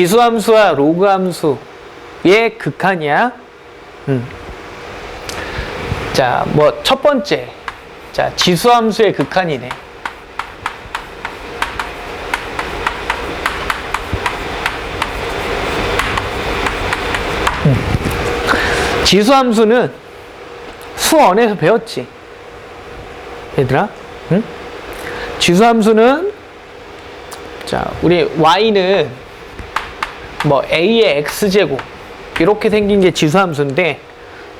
지수함수와 로그함수의 극한이야. 음. 자, 뭐 첫 번째. 자, 지수함수의 극한이네. 음. 지수함수는 수원에서 배웠지. 얘들아, 응? 지수함수는 자, 우리 y는 뭐 a의 x제곱 이렇게 생긴 게 지수함수인데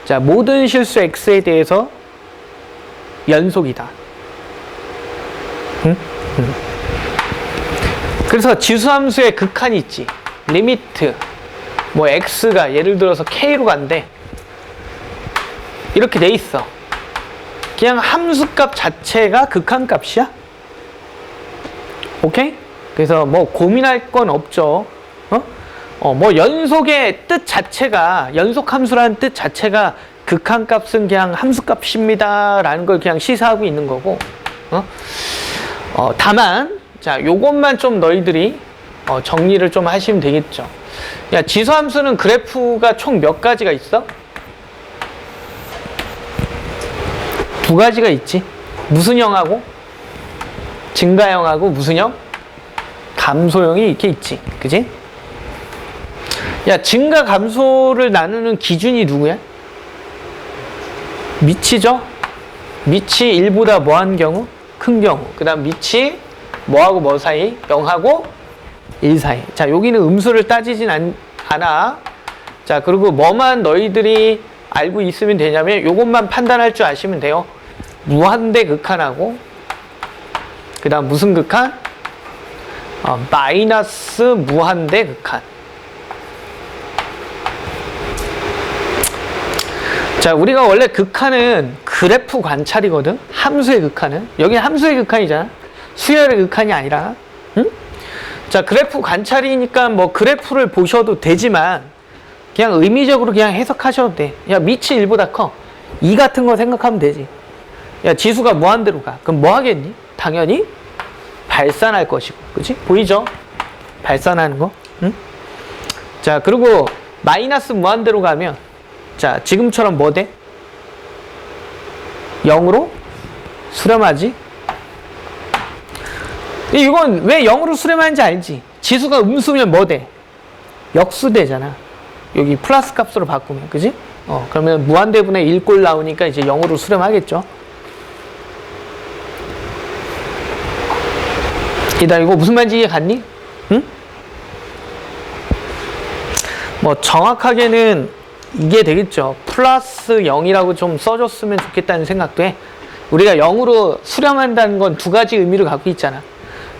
자, 모든 실수 x에 대해서 연속이다. 응? 응. 그래서 지수함수의 극한이 있지. 리미트 뭐 x가 예를 들어서 k로 간대. 이렇게 돼 있어. 그냥 함수값 자체가 극한값이야. 오케이? 그래서 뭐 고민할 건 없죠. 어? 어, 뭐 연속의 뜻 자체가 연속 함수라는 뜻 자체가 극한값은 그냥 함수값입니다라는 걸 그냥 시사하고 있는 거고. 어? 어, 다만 자, 요것만 좀 너희들이 어, 정리를 좀 하시면 되겠죠. 야, 지수함수는 그래프가 총 몇 가지가 있어? 두 가지가 있지. 무슨 형하고? 증가형하고 무슨 형? 감소형이 이렇게 있지. 그지? 야, 증가 감소를 나누는 기준이 누구야? 미치죠? 미치 1보다 뭐한 경우? 큰 경우. 그 다음 미치 뭐하고 뭐 사이? 0하고 1 사이. 자, 여기는 음수를 따지진 않, 않아. 자, 그리고 뭐만 너희들이 알고 있으면 되냐면 요것만 판단할 줄 아시면 돼요. 무한대 극한하고 그 다음 무슨 극한? 어, 마이너스 무한대 극한. 자, 우리가 원래 극한은 그래프 관찰이거든. 함수의 극한은. 여기 함수의 극한이잖아. 수열의 극한이 아니라. 응? 자, 그래프 관찰이니까 뭐 그래프를 보셔도 되지만 그냥 의미적으로 그냥 해석하셔도 돼. 야, 밑이 1보다 커. 2 같은 거 생각하면 되지. 야, 지수가 무한대로 가. 그럼 뭐 하겠니? 당연히 발산할 것이고. 그치? 보이죠? 발산하는 거. 응? 자, 그리고 마이너스 무한대로 가면 자, 지금처럼 뭐 돼? 0으로 수렴하지? 이건 왜 0으로 수렴하는지 알지? 지수가 음수면 뭐 돼? 역수되잖아. 여기 플러스 값으로 바꾸면, 그지? 어, 그러면 무한대분의 1꼴 나오니까 이제 0으로 수렴하겠죠? 이다 이거 무슨 말인지 이해 갔니? 응? 뭐 정확하게는 이게 되겠죠. 플러스 0이라고 좀 써줬으면 좋겠다는 생각도 해. 우리가 0으로 수렴한다는 건 두 가지 의미를 갖고 있잖아.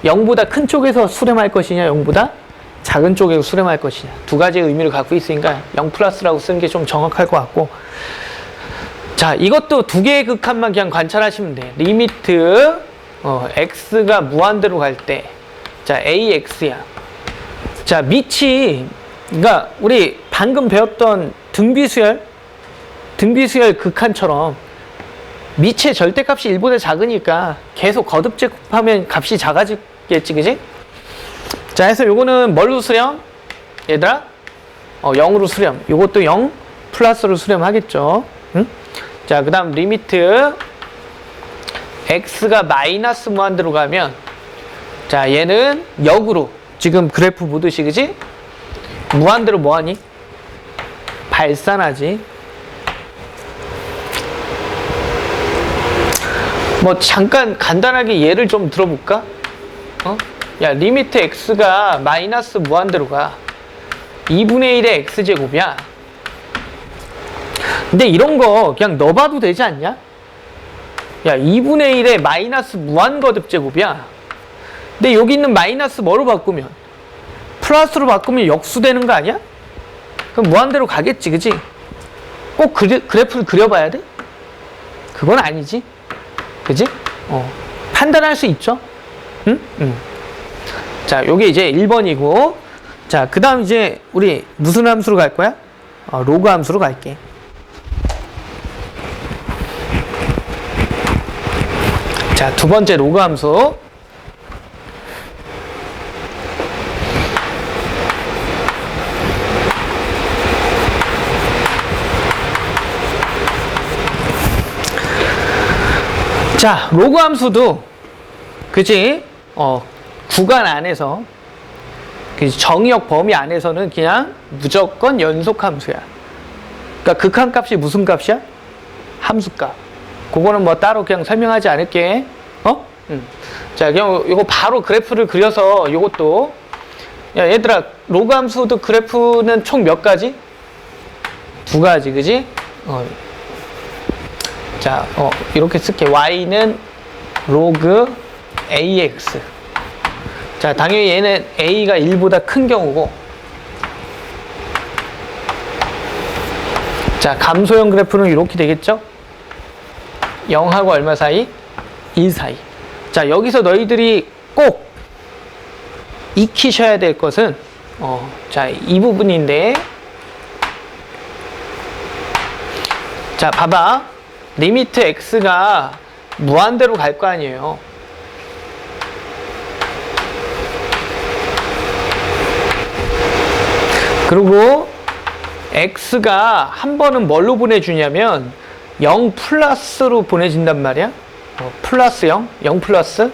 0보다 큰 쪽에서 수렴할 것이냐, 0보다 작은 쪽에서 수렴할 것이냐. 두 가지 의미를 갖고 있으니까 0 플러스라고 쓰는 게 좀 정확할 것 같고. 자, 이것도 두 개의 극한만 그냥 관찰하시면 돼. 리미트 어, x가 무한대로 갈 때, 자, ax야. 자, 밑이, 그러니까 우리 방금 배웠던 등비수열, 등비수열 극한처럼 밑의 절대값이 1보다 작으니까 계속 거듭 제곱하면 값이 작아지겠지, 그지? 자, 해서 요거는 뭘로 수렴? 얘들아? 어, 0으로 수렴. 요것도 0 플러스로 수렴하겠죠. 응? 자, 그 다음 리미트 x가 마이너스 무한대로 가면 자 얘는 역으로 지금 그래프 보듯이 그지? 무한대로 뭐하니? 발산하지 뭐 잠깐 간단하게 예를 좀 들어볼까? 어? 야 리미트 x가 마이너스 무한대로 가 2분의 1의 x제곱이야 근데 이런 거 그냥 넣어봐도 되지 않냐? 야 2분의 1의 마이너스 무한거듭 제곱이야 근데 여기 있는 마이너스 뭐로 바꾸면 플러스로 바꾸면 역수되는 거 아니야? 그럼 무한대로 가겠지 그지? 꼭 그래, 그래프를 그려봐야 돼? 그건 아니지 그지? 어. 판단할 수 있죠? 응? 응. 자 요게 이제 1번이고 자 그 다음 이제 우리 무슨 함수로 갈 거야? 어, 로그 함수로 갈게 자, 두 번째 로그 함수. 자, 로그 함수도 그지? 어, 구간 안에서 그 정의역 범위 안에서는 그냥 무조건 연속 함수야. 그러니까 극한 값이 무슨 값이야? 함수 값. 그거는 뭐 따로 그냥 설명하지 않을게. 어? 음. 자, 그냥 이거 바로 그래프를 그려서 이것도 야, 얘들아, 로그 함수도 그래프는 총 몇 가지? 두 가지, 그지? 어. 자, 어, 이렇게 쓸게. y는 로그 ax. 자, 당연히 얘는 a가 1보다 큰 경우고. 자, 감소형 그래프는 이렇게 되겠죠? 0하고 얼마 사이? 1 사이. 자, 여기서 너희들이 꼭 익히셔야 될 것은, 어, 자, 이 부분인데, 자, 봐봐. 리미트 x가 무한대로 갈 거 아니에요. 그리고 x가 한 번은 뭘로 보내주냐면 0 플러스로 보내진단 말이야. 어, 플러스 0, 0 플러스.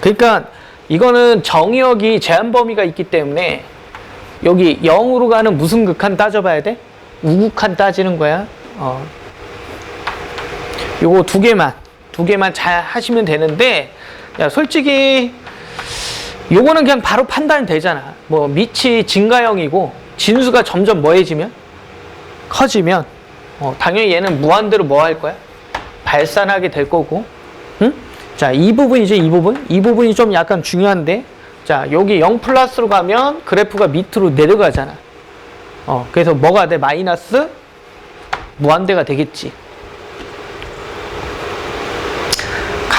그러니까 이거는 정의역이 제한 범위가 있기 때문에 여기 0으로 가는 무슨 극한 따져봐야 돼? 우극한 따지는 거야. 어. 요거 두 개만 두 개만 잘 하시면 되는데 야 솔직히 요거는 그냥 바로 판단이 되잖아. 뭐 밑이 증가형이고 진수가 점점 뭐해지면 커지면 어, 당연히 얘는 무한대로 뭐 할 거야? 발산하게 될 거고. 응? 자, 이 부분이죠, 이 부분. 이 부분이 좀 약간 중요한데. 자, 여기 0 플러스로 가면 그래프가 밑으로 내려가잖아. 어, 그래서 뭐가 돼? 마이너스 무한대가 되겠지.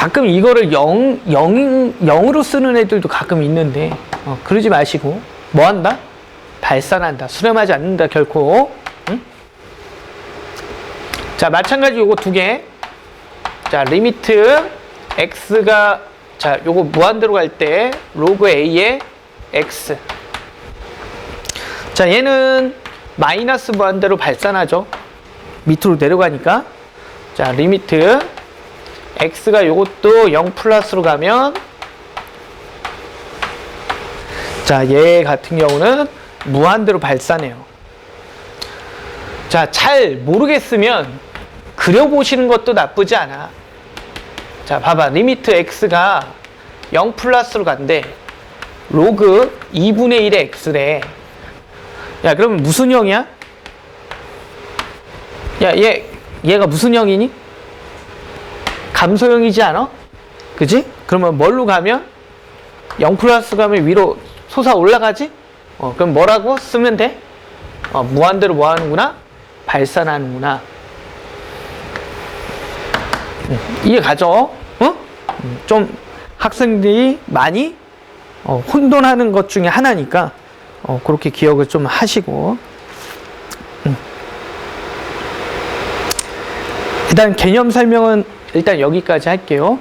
가끔 이거를 0, 0, 0으로 쓰는 애들도 가끔 있는데, 어, 그러지 마시고, 뭐 한다? 발산한다. 수렴하지 않는다, 결코. 응? 자, 마찬가지 요거 두 개. 자, 리미트 x가, 자, 요거 무한대로 갈 때, 로그 a의 x. 자, 얘는 마이너스 무한대로 발산하죠. 밑으로 내려가니까. 자, 리미트 x가 요것도 0 플러스로 가면 자, 얘 같은 경우는 무한대로 발산해요. 자, 잘 모르겠으면 그려보시는 것도 나쁘지 않아. 자, 봐봐. 리미트 x가 0 플러스로 간대. 로그 2분의 1의 x래. 야, 그러면 무슨 형이야? 야, 얘, 얘가 무슨 형이니? 감소형이지 않아? 그지? 그러면 뭘로 가면? 0 플러스 가면 위로 솟아 올라가지? 어, 그럼 뭐라고 쓰면 돼? 어, 무한대로 뭐 하는구나? 발산하는구나. 음, 이해 가죠? 어? 음, 좀 학생들이 많이 어, 혼돈하는 것 중에 하나니까 어, 그렇게 기억을 좀 하시고 음. 일단 개념 설명은 일단 여기까지 할게요.